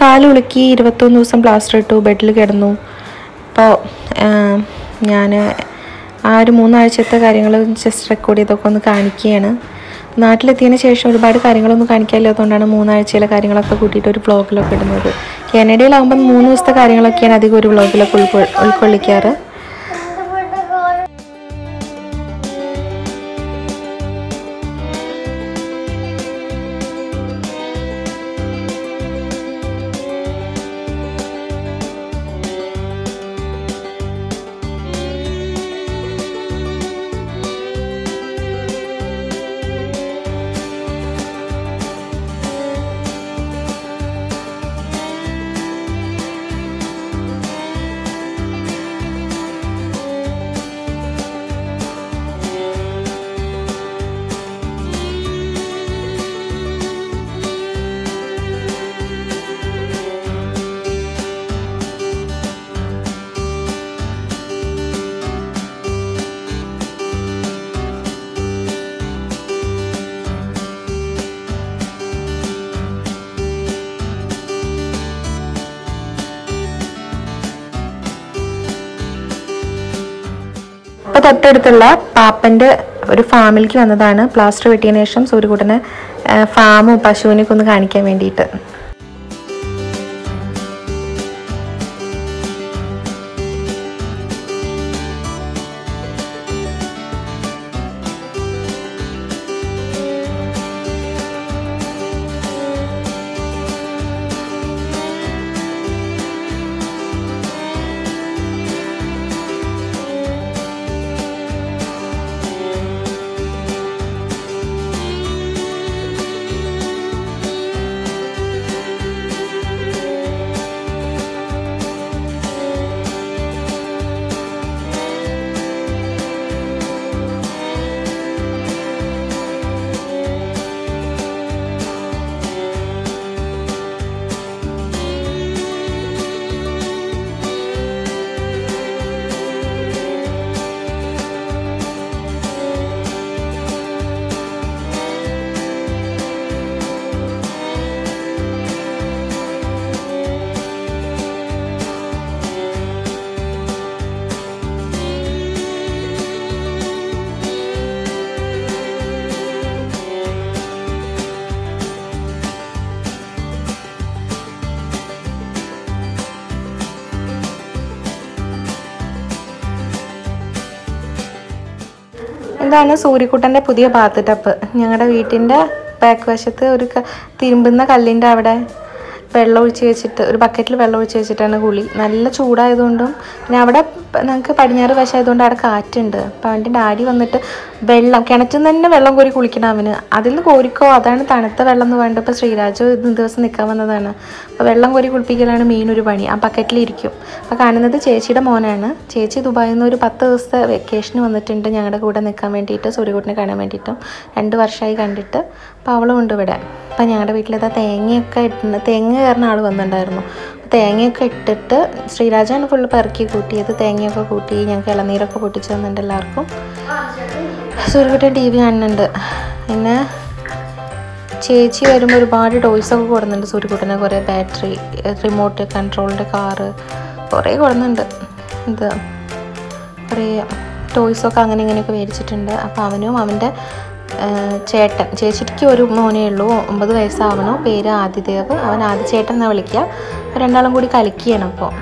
കാലുളുക്കി ഇരുപത്തൊന്ന് ദിവസം പ്ലാസ്റ്റർ ഇട്ടു ബെഡിൽ കിടന്നു. അപ്പോൾ ഞാൻ ആ ഒരു മൂന്നാഴ്ചത്തെ കാര്യങ്ങൾ ജസ്റ്റ് റെക്കോർഡ് ചെയ്തൊക്കെ ഒന്ന് കാണിക്കുകയാണ് നാട്ടിലെത്തിയതിന് ശേഷം ഒരുപാട് കാര്യങ്ങളൊന്നും കാണിക്കാനില്ലാത്തതുകൊണ്ടാണ് മൂന്നാഴ്ചയിലെ കാര്യങ്ങളൊക്കെ കൂട്ടിയിട്ട് ഒരു വ്ളോഗിലൊക്കെ ഇടുന്നത്. കാനഡയിലാകുമ്പോൾ മൂന്ന് ദിവസത്തെ കാര്യങ്ങളൊക്കെയാണ് അധികം ഒരു വ്ളോഗിലൊക്കെ ഉൾക്കൊ ഉൾക്കൊള്ളിക്കാറ്. ഇപ്പൊ തൊട്ടടുത്തുള്ള പാപ്പന്റെ ഒരു ഫാമിലേക്ക് വന്നതാണ്. പ്ലാസ്റ്റർ വെട്ടിയതിനു ശേഷം സൂര്യകൂട്ടന് ഫാമും പശുവിനൊക്കെ ഒന്ന് കാണിക്കാൻ വേണ്ടിയിട്ട്. ഇതാണ് സൂര്യക്കുട്ടന്റെ പുതിയ ബാത്ത് ടപ്പ് ഞങ്ങളുടെ വീട്ടിന്റെ ബാക്ക് വശത്ത് ഒരു തിരുമ്പുന്ന കല്ലിന്റെ അവിടെ വെള്ളം ഒഴിച്ച് വെച്ചിട്ട് ഒരു ബക്കറ്റിൽ വെള്ളം ഒഴിച്ച് വെച്ചിട്ടാണ് കുളി. നല്ല ചൂടായതുകൊണ്ടും പിന്നെ അവിടെ നമുക്ക് പടിഞ്ഞാറ് വശമായതുകൊണ്ട് അവിടെ കാറ്റുണ്ട്. അപ്പോൾ അവന്റെ ഡാഡി വന്നിട്ട് വെള്ളം കിണറ്റിൽ നിന്ന് തന്നെ വെള്ളം കോരി കുളിക്കണം അവന്. അതിൽ നിന്ന് കോരിക്കോ? അതാണ് തണുത്ത വെള്ളം എന്ന് വേണ്ടപ്പോൾ ശ്രീരാജ് ഇന്ന് ദിവസം നിൽക്കാൻ വന്നതാണ്. അപ്പോൾ വെള്ളം കോരി കുളിപ്പിക്കലാണ് മെയിൻ ഒരു പണി. ആ ബക്കറ്റിലിരിക്കും അപ്പോൾ കാണുന്നത് ചേച്ചിയുടെ മോനാണ്. ചേച്ചി ദുബായിൽ നിന്ന് ഒരു പത്ത് ദിവസത്തെ വെക്കേഷന് വന്നിട്ടുണ്ട് ഞങ്ങളുടെ കൂടെ നിൽക്കാൻ വേണ്ടിയിട്ട് സൂര്യകുട്ടിനെ കാണാൻ വേണ്ടിയിട്ടും. രണ്ട് വർഷമായി കണ്ടിട്ട്. അപ്പോൾ അവളും ഉണ്ട് ഇവിടെ. അപ്പം ഞങ്ങളുടെ വീട്ടിലത്തെ തേങ്ങയൊക്കെ ഇട്ടുന്ന തേങ്ങ കയറുന്ന ആൾ വന്നിട്ടുണ്ടായിരുന്നു തേങ്ങയൊക്കെ ഇട്ടിട്ട് ശ്രീരാജാണ് ഫുള്ള് പെറുക്കി കൂട്ടിയത്. തേങ്ങയൊക്കെ കൂട്ടി ഞങ്ങൾക്ക് ഇളനീരൊക്കെ പൊട്ടിച്ച് തന്നിട്ടുണ്ട് എല്ലാവർക്കും. സൂര്യകുട്ടൻ ടി വി കാണുന്നുണ്ട്. പിന്നെ ചേച്ചി വരുമ്പോൾ ഒരുപാട് ടോയ്സൊക്കെ കൊടുക്കുന്നുണ്ട് സൂര്യകുട്ടിനെ കുറേ ബാറ്ററി റിമോട്ട് കൺട്രോളിന്റെ കാറ് കുറേ കൊടുക്കുന്നുണ്ട് ഇത് കുറേ ടോയ്സൊക്കെ അങ്ങനെ ഇങ്ങനെയൊക്കെ മേടിച്ചിട്ടുണ്ട്. അപ്പോൾ അവനും അവന്റെ ചേട്ടൻ ചേച്ചിക്ക് ഒരു മോനേ ഉള്ളൂ ഒമ്പത് വയസ്സാവണു പേര് ആദിദേവ് അവൻ ആദിചേട്ടൻ എന്നാണ് വിളിക്കുക രണ്ടാളും കൂടി കളിക്കുകയാണ് അപ്പോൾ